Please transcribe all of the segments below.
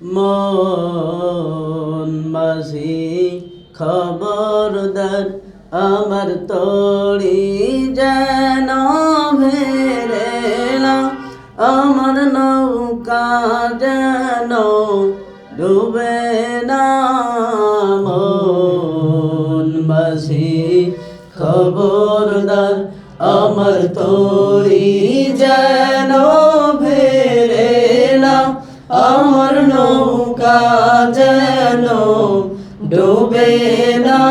মন মাঝি খবরদার আমার তরি যেন ভেরে আমার নৌকা যেন ডুবে না। মাঝি খবরদার আমার তরি যেন ভেরে আমার নৌকা যেন ডুবে না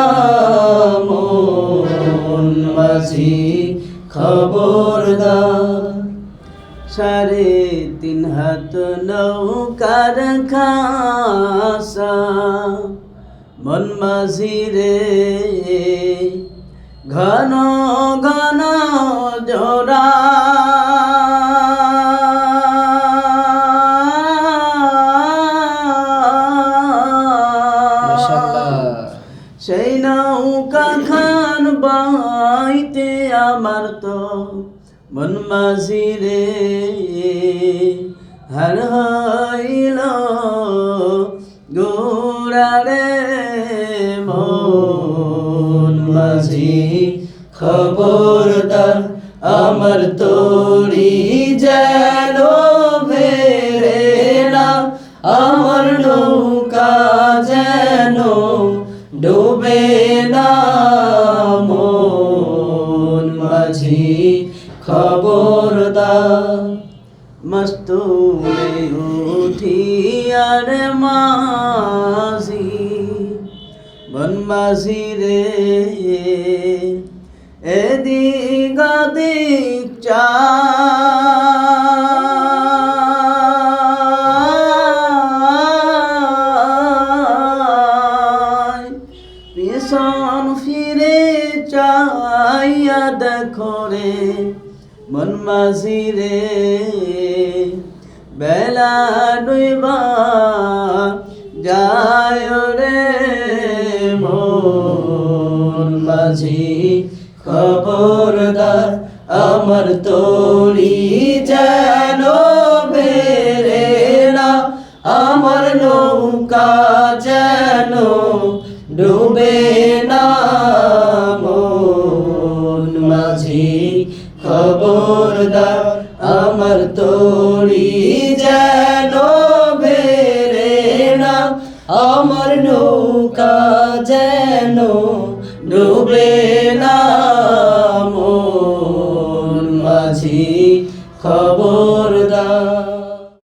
মন মাঝি খবরদার। সাড়ে তিন হাত নৌকার খাসা মন মাঝি রে, ঘন ঘন নৌকা খান বাইতে আমার তো মন মাঝি রে। হর হইল গোড়ারে মন মাঝি। খবরদার আমার তোরি যেন ভেরে না। আমার মস্তুরে উঠি আর মাঝি বনবাসী রে। এদিক দিক পিছন ফিরে চাইয়া দেখো রে মন মাঝি রে বেলা ডুইবা যায় রে মন মাঝি খবরদার আমার তোরি যেন বেরে না, আমার নৌকা যেন ডুবে পর্দা আমার তোরি যেন বেরে না আমার নৌকা যেন ডুবে না।